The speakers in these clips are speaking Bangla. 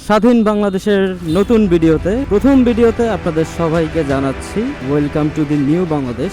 স্বাধীন বাংলাদেশের নতুন ভিডিওতে প্রথম ভিডিওতে আপনাদের সবাইকে জানাচ্ছি welcome to the new Bangladesh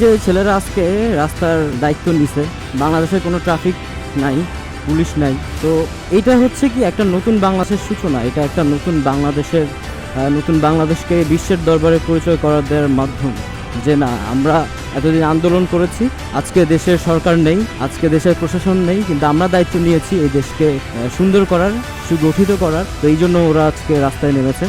যে ছেলেরা আজকে রাস্তার দায়িত্ব নিছে, বাংলাদেশে কোনো ট্রাফিক নাই, পুলিশ নাই, তো এটা হচ্ছে কি একটা নতুন বাংলাদেশের সূচনা, এটা একটা নতুন বাংলাদেশের নতুন বাংলাদেশকে বিশ্বের দরবারে পরিচয় করা দেওয়ার মাধ্যম, যে না, আমরা এতদিন আন্দোলন করেছি, আজকে দেশের সরকার নেই, আজকে দেশের প্রশাসন নেই, কিন্তু আমরা দায়িত্ব নিয়েছি এই দেশকে সুন্দর করার, সুগঠিত করার, তো এই জন্য ওরা আজকে রাস্তায় নেমেছে।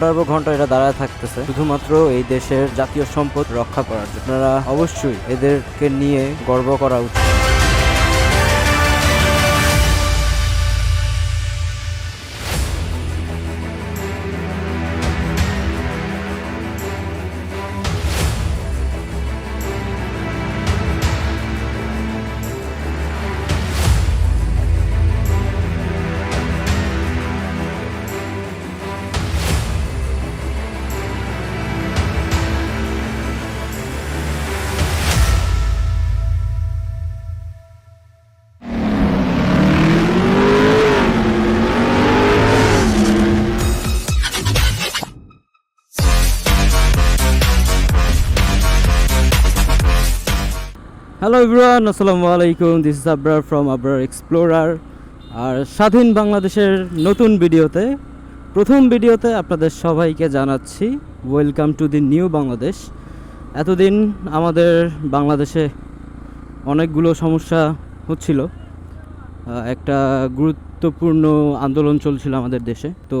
ঘণ্টার পর ঘণ্টা এটা দাঁড়ায় থাকতেছে। শুধুমাত্র এই দেশের জাতীয় সম্পদ রক্ষা করার জন্য। আপনারা অবশ্যই এদেরকে নিয়ে গর্ব করা উচিত। হ্যালো ইব্রান আসসালামু আলাইকুম this is Abrar from Abrar explorer আর স্বাধীন বাংলাদেশের নতুন ভিডিওতে, প্রথম ভিডিওতে আপনাদের সবাইকে জানাচ্ছি welcome to the new Bangladesh এতদিন আমাদের বাংলাদেশে অনেকগুলো সমস্যা হচ্ছিল। একটা গুরুত্বপূর্ণ আন্দোলন চলছিল আমাদের দেশে। তো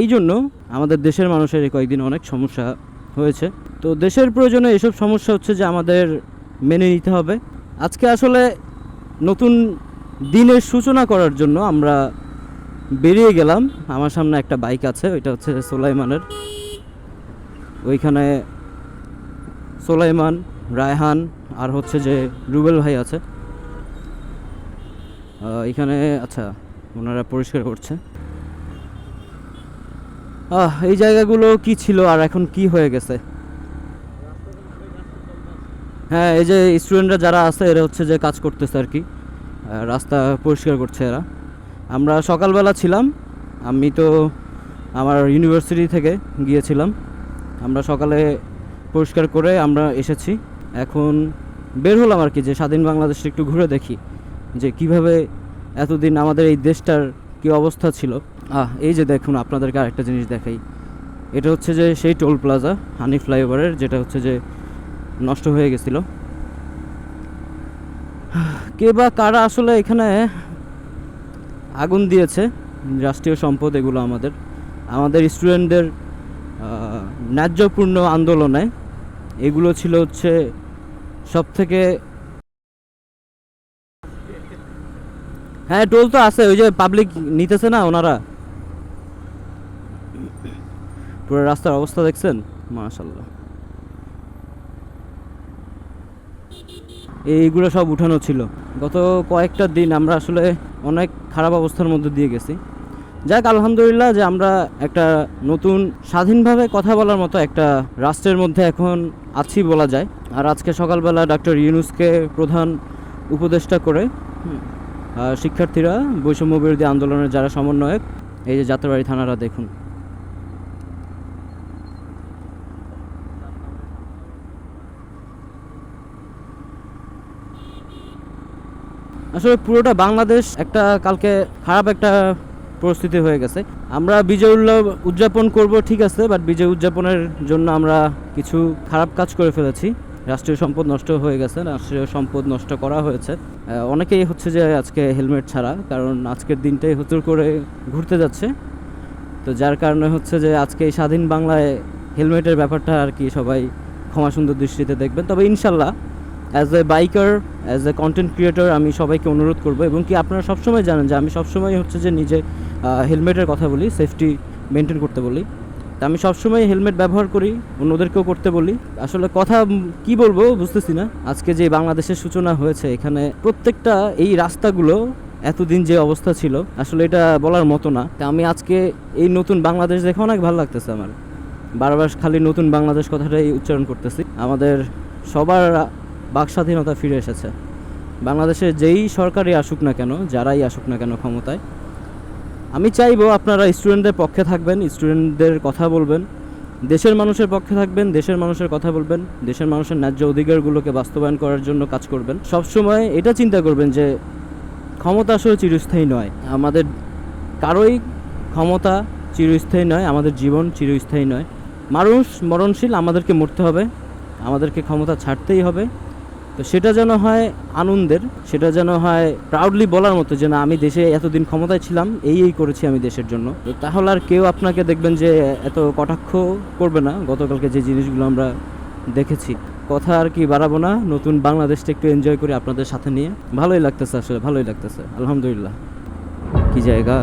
এই জন্য আমাদের দেশের মানুষের কয়েকদিন অনেক সমস্যা হয়েছে। তো দেশের প্রয়োজনে এসব সমস্যা হচ্ছে যে আমাদের মেনে নিতে হবে। আজকে আসলে নতুন দিনের সূচনা করার জন্য আমরা বেরিয়ে গেলাম। আমার সামনে একটা বাইক আছে, ওইটা হচ্ছে সোলাইমানের। ওইখানে সোলাইমান, রায়হান আর হচ্ছে যে রুবেল ভাই আছে। এখানে আচ্ছা ওনারা পরিষ্কার করছে। এই জায়গাগুলো কি ছিল আর এখন কি হয়ে গেছে? হ্যাঁ এই যে স্টুডেন্টরা যারা আছে, এরা হচ্ছে যে কাজ করতেছে আর কি। রাস্তা পরিষ্কার করছে এরা। আমরা সকালবেলা ছিলাম, আমি তো আমার ইউনিভার্সিটি থেকে গিয়েছিলাম। আমরা সকালে পরিষ্কার করে আমরা এসেছি। এখন বের হলাম আর কি, যে স্বাধীন বাংলাদেশটা একটু ঘুরে দেখি, যে কীভাবে এতদিন আমাদের এই দেশটার কি অবস্থা ছিল। আহ, এই যে দেখুন, আপনাদেরকে আরেকটা জিনিস দেখাই। এটা হচ্ছে যে সেই টোল প্লাজা হানি ফ্লাইওভারের, যেটা হচ্ছে যে নষ্ট হয়ে গেছিল। কে বা কারা আসলে এখানে আগুন দিয়েছে? রাষ্ট্রীয় সম্পদ এগুলো আমাদের। আমাদের স্টুডেন্টদের ন্যায্যপূর্ণ আন্দোলনে এগুলো ছিল হচ্ছে সব থেকে হ্যাঁ টোল তো আছে, ওই যে পাবলিক নিতেছে না ওনারা। পুরো রাস্তার অবস্থা দেখছেন? মাশাল্লাহ এইগুলো সব উঠানো ছিল। গত কয়েকটা দিন আমরা আসলে অনেক খারাপ অবস্থার মধ্যে দিয়ে গেছি। যাক, আলহামদুলিল্লাহ যে আমরা একটা নতুন, স্বাধীনভাবে কথা বলার মতো একটা রাষ্ট্রের মধ্যে এখন আছি বলা যায়। আর আজকে সকালবেলা ডক্টর ইউনুসকে প্রধান উপদেষ্টা করে শিক্ষার্থীরা বৈষম্য বিরোধী আন্দোলনের যারা সমন্বয়ক, এই যে যাত্রাবাড়ি থানারা দেখুন। আসলে পুরোটা বাংলাদেশ একটা কালকে খারাপ একটা পরিস্থিতি হয়ে গেছে। আমরা বিজয় উল্লাস উদযাপন করব, ঠিক আছে বাট বিজয় উদযাপনের জন্য আমরা কিছু খারাপ কাজ করে ফেলেছি। রাষ্ট্রীয় সম্পদ নষ্ট হয়ে গেছে, রাষ্ট্রীয় সম্পদ নষ্ট করা হয়েছে। অনেকেই হচ্ছে যে আজকে হেলমেট ছাড়া, কারণ আজকের দিনটাই হতুর করে ঘুরতে যাচ্ছে। তো যার কারণে হচ্ছে যে আজকে এই স্বাধীন বাংলায় হেলমেটের ব্যাপারটা আর কি সবাই ক্ষমা সুন্দর দৃষ্টিতে দেখবেন। তবে ইনশাল্লাহ as a biker as a content creator আমি সবাইকে অনুরোধ করব এবং কি আপনারা সবসময় জানেন যে আমি সবসময় হচ্ছে যে নিজে হেলমেটের কথা বলি সেফটি মেনটেন করতে বলি। তা আমি সবসময় হেলমেট ব্যবহার করি, অন্যদেরকেও করতে বলি। আসলে কথা কি বলব বুঝতেছি না। আজকে যে বাংলাদেশের সূচনা হয়েছে, এখানে প্রত্যেকটা এই রাস্তাগুলো এতদিন যে অবস্থা ছিল, আসলে এটা বলার মতো না। তা আমি আজকে এই নতুন বাংলাদেশ দেখে অনেক ভালো লাগতেছে আমার। বারবার খালি নতুন বাংলাদেশ কথাটাই উচ্চারণ করতেছি। আমাদের সবার বাক স্বাধীনতা ফিরে এসেছে। বাংলাদেশে যেই সরকারই আসুক না কেন, যারাই আসুক না কেন ক্ষমতায়, আমি চাইব আপনারা স্টুডেন্টদের পক্ষে থাকবেন, স্টুডেন্টদের কথা বলবেন, দেশের মানুষের পক্ষে থাকবেন, দেশের মানুষের কথা বলবেন, দেশের মানুষের ন্যায্য অধিকারগুলোকে বাস্তবায়ন করার জন্য কাজ করবেন। সবসময় এটা চিন্তা করবেন যে ক্ষমতা আসলে চিরস্থায়ী নয়। আমাদের কারোই ক্ষমতা চিরস্থায়ী নয়, আমাদের জীবন চিরস্থায়ী নয়। মানুষ মরণশীল, আমাদেরকে মরতে হবে, আমাদেরকে ক্ষমতা ছাড়তেই হবে। তো সেটা যেন হয় আনন্দের, সেটা যেন হয় প্রাউডলি বলার মতো যে না, আমি দেশে এতদিন ক্ষমতায় ছিলাম, এই এই করেছি আমি দেশের জন্য। তো তাহলে আর কেউ আপনাকে দেখবেন যে এত কটাক্ষ করবে না, গতকালকে যে জিনিসগুলো আমরা দেখেছি। কথা আর কি বাড়াবো না, নতুন বাংলাদেশটা একটু এনজয় করি আপনাদের সাথে নিয়ে। ভালোই লাগতেছে আসলে, ভালোই লাগতেছে, আলহামদুলিল্লাহ। কি জায়গা?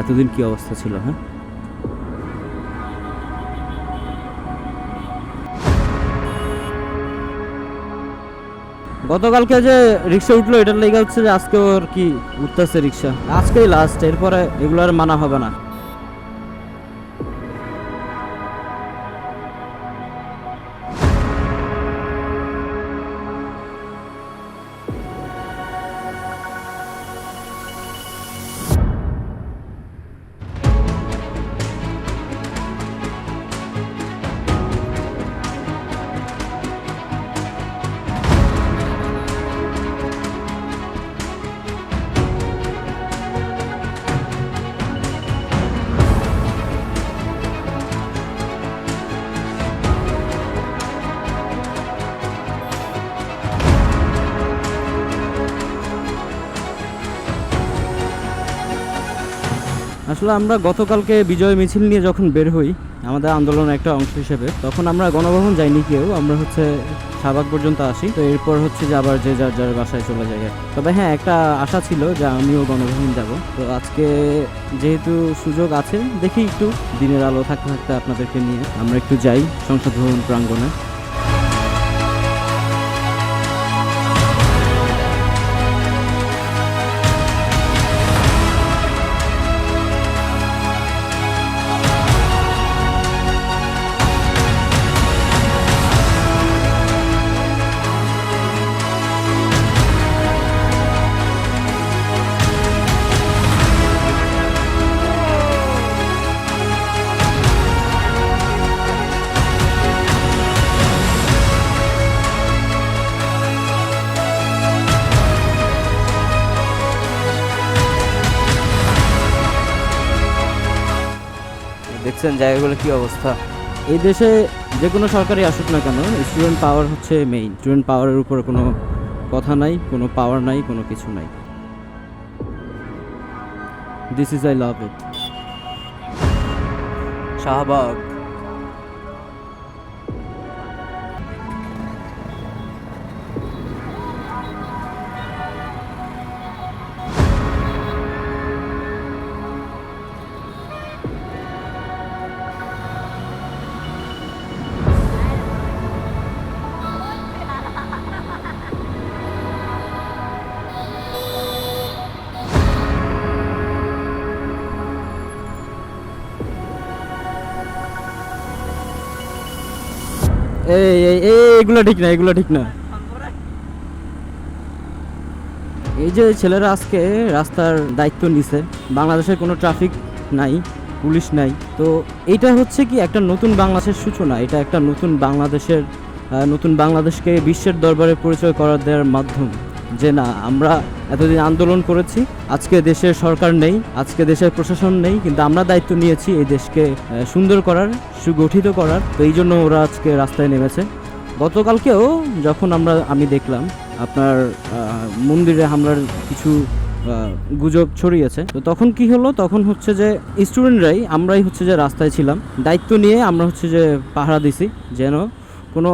এতদিন কি অবস্থা ছিল হ্যাঁ? গতকালকে যে রিক্সা উঠল, এটার লেগে হচ্ছে যে আজকে ওর কি উঠতেছে রিক্সা। আজকেই লাস্ট এরপরে এগুলো আর মানা হবে না। আসলে আমরা গতকালকে বিজয় মিছিল নিয়ে যখন বের হই, আমাদের আন্দোলনের একটা অংশ হিসেবে, তখন আমরা গণভবন যাইনি কেউ, আমরা হচ্ছে শাহবাগ পর্যন্ত আসি। তো এরপর হচ্ছে যে আবার যে যার যার বাসায় চলে যায় তবে হ্যাঁ একটা আশা ছিল যে আমিও গণভবন যাব। তো আজকে যেহেতু সুযোগ আছে, দেখি একটু দিনের আলো থাকতে থাকতে আপনাদেরকে নিয়ে আমরা একটু যাই সংসদ ভবন প্রাঙ্গণে। দেখছেন জায়গাগুলো কি অবস্থা? এই দেশে যে কোনো সরকারই আসুক না কেন স্টুডেন্ট পাওয়ার হচ্ছে মেইন স্টুডেন্ট পাওয়ারের উপরে কোনো কথা নাই, কোনো পাওয়ার নাই, কোনো কিছু নাই। This is I love it Shahbag. এই এই এগুলো ঠিক না, এগুলো ঠিক না। এই যে ছেলেরা আজকে রাস্তার দায়িত্ব নিছে, বাংলাদেশের কোনো ট্রাফিক নাই, পুলিশ নাই, তো এটা হচ্ছে কি একটা নতুন বাংলাদেশের সূচনা, এটা একটা নতুন বাংলাদেশের নতুন বাংলাদেশকে বিশ্বের দরবারে পরিচয় করা দেওয়ার মাধ্যম। যে না, আমরা এতদিন আন্দোলন করেছি, আজকে দেশের সরকার নেই, আজকে দেশের প্রশাসন নেই, কিন্তু আমরা দায়িত্ব নিয়েছি এই দেশকে সুন্দর করার, সুগঠিত করার, তো এই জন্য ওরা আজকে রাস্তায় নেমেছে। গতকালকেও যখন আমরা, আমি দেখলাম, আপনার মন্দিরে হামলার কিছু গুজব ছড়িয়েছে, তো তখন কি হলো? তখন হচ্ছে যে স্টুডেন্টরাই, আমরাই হচ্ছে যে রাস্তায় ছিলাম। দায়িত্ব নিয়ে আমরা হচ্ছে যে পাহারা দিছি, যেন কোনো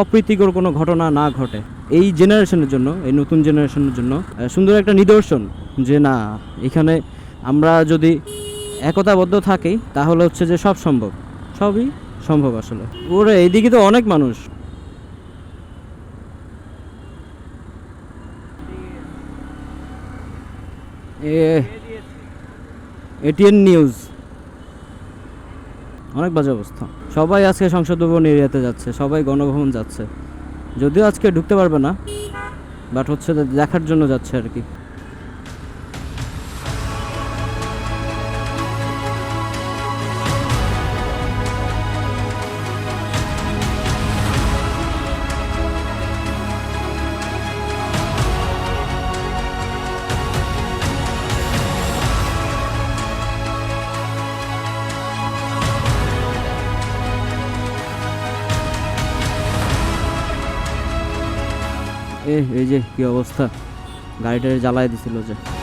অপ্রীতিকর কোনো ঘটনা না ঘটে। এই জেনারেশনের জন্য, এই নতুন জেনারেশনের জন্য সুন্দর একটা নিদর্শন যে না, এখানে আমরা যদি একতাবদ্ধ থাকি, তাহলে হচ্ছে যে সব সম্ভব। সবই সম্ভব আসলে। ওরে, এইদিকে তো অনেক মানুষ। ATN news. অনেক বাজে অবস্থা। সবাই আজকে সংসদ ভবন এরিয়াতে যাচ্ছে, সবাই গণভবন যাচ্ছে। যদিও আজকে ঢুকতে পারবে না বাট হচ্ছে দেখার জন্য যাচ্ছে আর কি। এই যে কি অবস্থা? গাড়িটা জ্বালায় দিছিল যে।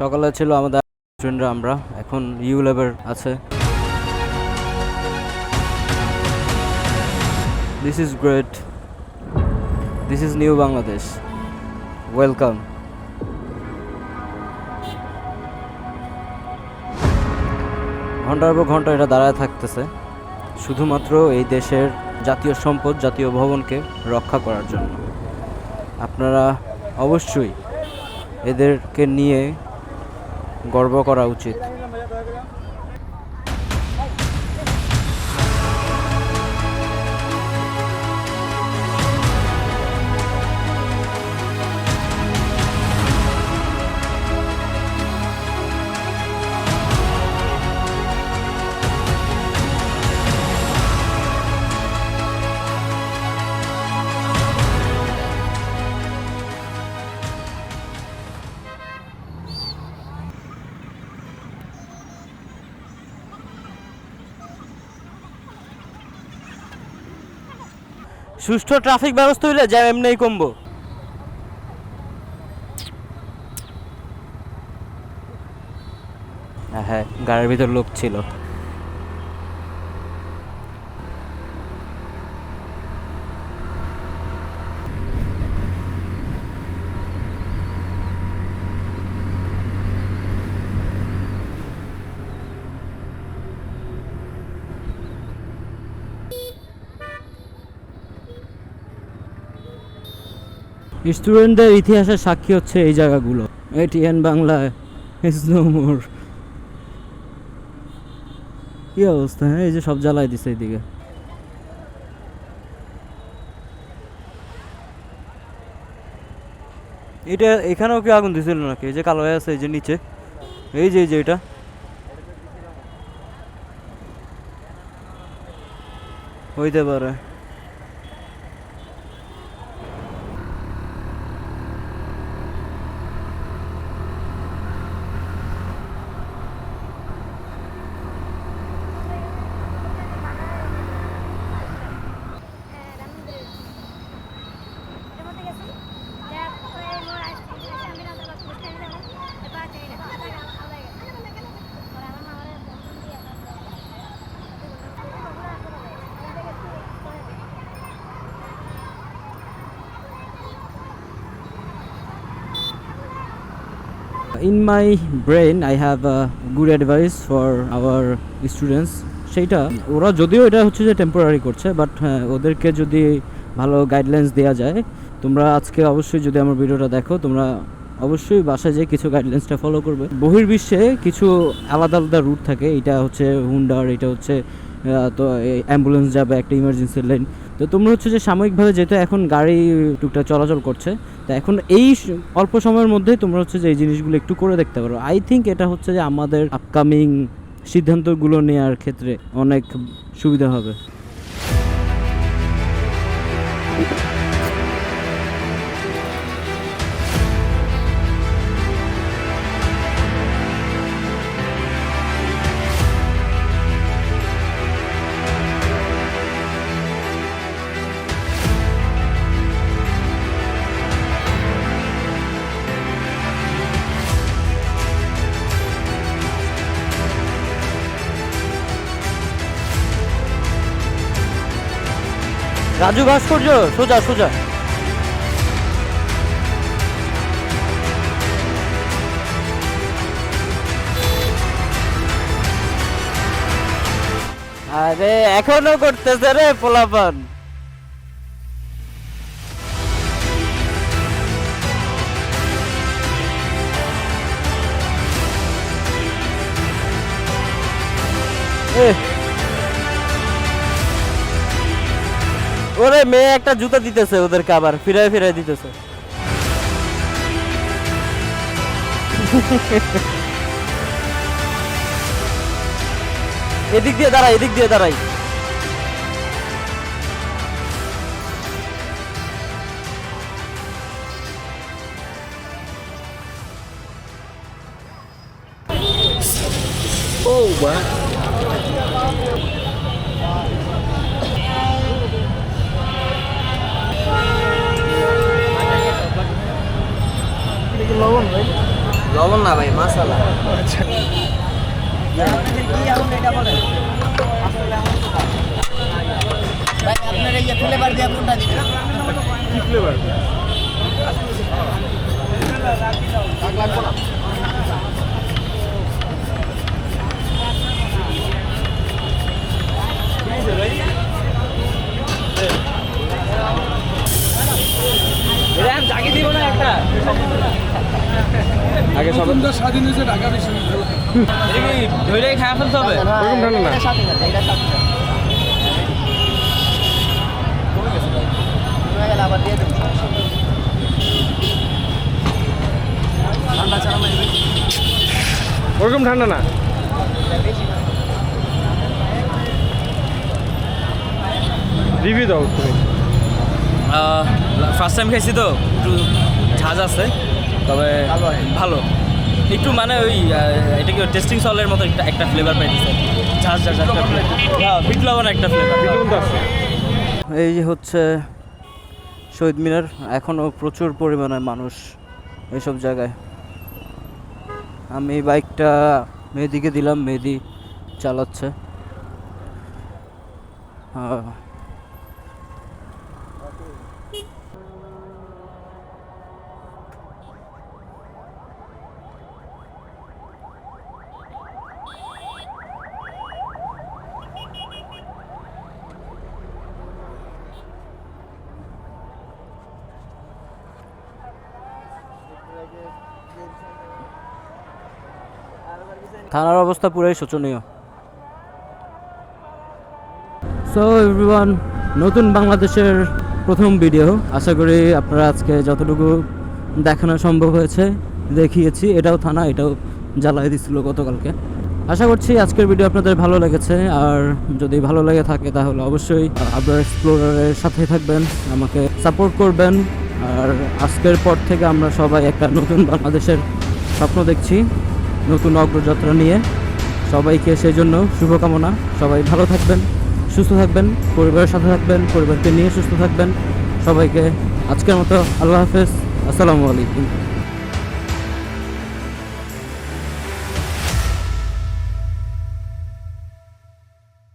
সকালে ছিল আমাদের স্টুডেন্টরা আমরা, এখন ইউ লেভেল আছে। This is great this is new Bangladesh welcome ঘণ্টার পর ঘণ্টা এটা দাঁড়ায় থাকতেছে। শুধুমাত্র এই দেশের জাতীয় সম্পদ, জাতীয় ভবনকে রক্ষা করার জন্য। আপনারা অবশ্যই এদেরকে নিয়ে গর্ব করা উচিত। সুষ্ঠু ট্রাফিক ব্যবস্থা হইলে জ্যাম এমনি কমবো। হ্যাঁ গাড়ির ভিতর লোক ছিল। স্টুডেন্টদের ইতিহাসের সাক্ষী হচ্ছে এই জায়গাগুলো। ATN Bangla is no more কি অবস্থা হ্যাঁ এই যে সব জ্বালাই দিছে এইদিকে এটা এখানেও কি আগুন দিছিল নাকি? এই যে কালো হয়ে আছে, এই যে নিচে। এই যে এই যে এটা। হইতে পারে। In my brain, i have a good advice for our students. সেইটা, ওরা যদিও এটা হচ্ছে যে টেম্পোরারি করছে বাট হ্যাঁ ওদেরকে যদি ভালো গাইডলাইন্স দেওয়া যায়, তোমরা আজকে অবশ্যই যদি আমার ভিডিওটা দেখো, তোমরা অবশ্যই বাসায় যেয়ে কিছু গাইডলাইন্সটা ফলো করবে। বহির্বিশ্বে কিছু আলাদা আলাদা রুট থাকে এটা হচ্ছে হুন্ডার এটা হচ্ছে তো অ্যাম্বুলেন্স যাবে একটা ইমার্জেন্সি লাইন তো তোমরা হচ্ছে যে সাময়িকভাবে যেহেতু এখন গাড়ি টুকটা চলাচল করছে, তো এখন এই অল্প সময়ের মধ্যেই তোমরা হচ্ছে যে এই জিনিসগুলো একটু করে দেখতে পারো। আই থিঙ্ক এটা হচ্ছে যে আমাদের আপকামিং সিদ্ধান্তগুলো নেওয়ার ক্ষেত্রে অনেক সুবিধা হবে। রাজু ভাস্কর্য সোজা সোজা। আরে এখনও করতেছে রে পোলাপান। এ ওরে মেয়ে একটা জুতা দিতেছে ওদেরকে আবার, ফিরায় ফিরায় দিতেছে। এদিক দিয়ে দাঁড়াই, এদিক দিয়ে দাঁড়াই। লবণ না ভাই মাসালা ভাই আপনার এই ফ্লেভার দিয়ে কোনটা দিবেন কি ফ্লেভার জাগি দিব না একটা। আগে সব স্বাধীন হয়েছে ঢাকা বিশ্ববিদ্যালয়। ধরে খাওয়া ফেলতে হবে ওরকম ঠান্ডা না। আবার দিয়ে দেবো ওরকম ঠান্ডা না রিভিউ দাও তুমি। ফার্স্ট টাইম খাইছি তো একটু ঝাঁজ আছে। তবে ভালো একটু মানে ওই এটা কি টেস্টিং সলের মতো একটা একটা ফ্লেভার পাইতেছে। ঝাঁজ ঝাঁজ একটা ফ্লেভার বিট লবণ একটা ফ্লেভার কোনটা আছে। এই যে হচ্ছে শহীদ মিনার এখনও প্রচুর পরিমাণে মানুষ এইসব জায়গায়। আমি বাইকটা মেহেদিকে দিলাম মেহেদি চালাচ্ছে আহ, থানার অবস্থা পুরাই শোচনীয়। সো এভরিওয়ান নতুন বাংলাদেশের প্রথম ভিডিও আশা করি আপনারা আজকে যতটুকু দেখানো সম্ভব হয়েছে, দেখিয়েছি। এটাও থানা, এটাও জ্বালাই দিছিল গতকালকে। আশা করছি আজকের ভিডিও আপনাদের ভালো লেগেছে। আর যদি ভালো লেগে থাকে, তাহলে অবশ্যই আপনার এক্সপ্লোরারের সাথে থাকবেন, আমাকে সাপোর্ট করবেন। আর আজকের পর থেকে আমরা সবাই একটা নতুন বাংলাদেশের স্বপ্ন দেখছি। নতুন অগ্রযাত্রা নিয়ে সবাইকে সেই জন্য শুভকামনা। সবাই ভালো থাকবেন, সুস্থ থাকবেন, পরিবারের সাথে থাকবেন, পরিবারকে নিয়ে সুস্থ থাকবেন। সবাইকে আজকের মতো আল্লাহ হাফেজ। আসসালামু আলাইকুম।